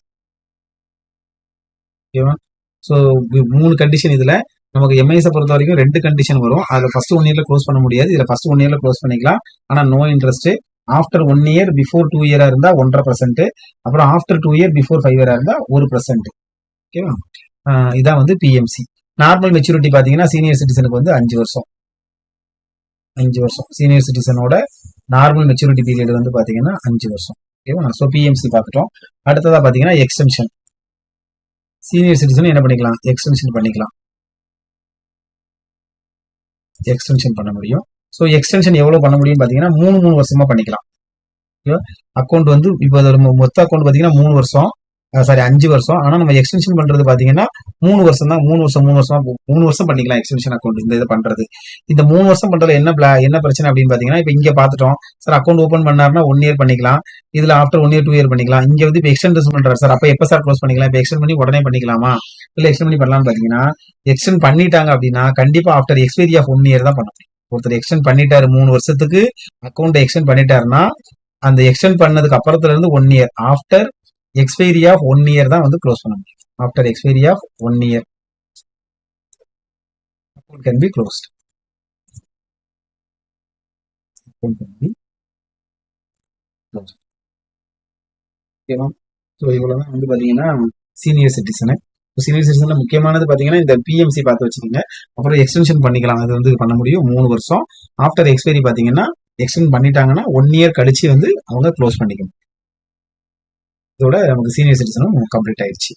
ஓகேவா? ஸோ மூணு கண்டிஷன் இதுல நமக்கு எம்ஐஎஸ் பொறுத்த வரைக்கும் ரெண்டு கண்டிஷன் வரும். அதுல ஃபர்ஸ்ட் ஒன் இயர்ல க்ளோஸ் பண்ண முடியாது. இதுல ஃபர்ஸ்ட் ஒன் இயர்ல க்ளோஸ் பண்ணிக்கலாம். ஆனா no interest after one year before two இயரா இருந்தா ஒன்றரை பர்சன்ட் அப்புறம் after two year before five இயரா இருந்தா ஒரு பர்சன்ட் ஓகேவா இதான் வந்து பிஎம்சி நார்மல் மெச்சூரிட்டி பாத்தீங்கன்னா சீனியர் சிட்டிசனுக்கு வந்து அஞ்சு வருஷம். அஞ்சு வருஷம். சீனியர் சிட்டிசனோட நார்மல் மெச்சூரிட்டி பீரியட் வந்து பாத்தீங்கன்னா அஞ்சு வருஷம். ஓகேவா ஸோ பிஎம்சி பார்த்துட்டோம் அடுத்ததா பாத்தீங்கன்னா எக்ஸ்டென்ஷன் சீனியர் சிட்டிசன் என்ன பண்ணிக்கலாம்? எக்ஸ்டென்ஷன் பண்ணிக்கலாம். எக்ஸ்டென்ஷன் பண்ண முடியும். ஸோ எக்ஸ்டென்ஷன் எவ்வளவு பண்ண முடியும்னு பாத்தீங்கன்னா மூணு மூணு வருஷமா பண்ணிக்கலாம். ஓகேவா அக்கௌண்ட் வந்து இப்போ அதோட மொத்த அக்கௌண்ட் பாத்தீங்கன்னா மூணு வருஷம். சாரி அஞ்சு வருஷம். ஆனா நம்ம எக்ஸ்டென்ஷன் பண்றது பாத்தீங்கன்னா மூணு வருஷம் தான். மூணு வருஷம் மூணு வருஷம் மூணு வருஷம் பண்ணிக்கலாம் எக்ஸ்டென்ஷன் அக்கௌண்ட் இந்த இதை பண்றது. இந்த மூணு வருஷம் பண்றதுல என்ன பிளா என்ன பிரச்சனை அப்படின்னு பாத்தீங்கன்னா இப்போ இங்க பாத்துட்டோம். சார் அக்கௌண்ட் ஓப்பன் பண்ணாருன்னா ஒன் இயர் பண்ணிக்கலாம். இதுல after one year two year பண்ணிக்கலாம். இங்க வந்து இப்போ எக்ஸ்டென்ட் பண்றாரு சார் அப்ப எப்ப சார் க்ளோஸ் பண்ணிக்கலாம்? இப்ப எக்ஸ்டெண்ட் பண்ணி உடனே பண்ணிக்கலாமா? இல்ல எக்ஸ்டென்ட் பண்ணி பண்ணலாம்னு பாத்தீங்கன்னா எக்ஸ்டென்ட் பண்ணிட்டாங்க அப்படின்னா கண்டிப்பா after expiry of one year தான் பண்ண முடியும். ஒருத்தர் எக்ஸ்டென்ட் பண்ணிட்டாரு மூணு வருஷத்துக்கு அக்கௌண்ட் எக்ஸ்டென்ட் பண்ணிட்டாருன்னா அந்த எக்ஸ்டென்ட் பண்ணதுக்கு அப்புறத்துல இருந்து one year after expiry of one year தான் வந்து க்ளோஸ் பண்ண முடியும். After expiry of one year account can be closed account can be closed ஓகேவா ஸோ இவ்வளவுதான். வந்து பார்த்தீங்கன்னா சீனியர் சிட்டிசனு சீனியர் சிட்டிசனில் முக்கியமானது பார்த்தீங்கன்னா இந்த பிஎம்சி பார்த்து வச்சுக்கோங்க. அப்புறம் எக்ஸ்டென்ஷன் பண்ணிக்கலாம். அது வந்து பண்ண முடியும். மூணு வருஷம். ஆஃப்டர் எக்ஸ்பைரி பார்த்தீங்கன்னா எக்ஸ்டென்ட் பண்ணிட்டாங்கன்னா ஒன் இயர் கழிச்சு வந்து அவங்க க்ளோஸ் பண்ணிக்கணும். இதோட நமக்கு சீனியர் சிட்டிசனும் கம்ப்ளீட் ஆயிடுச்சு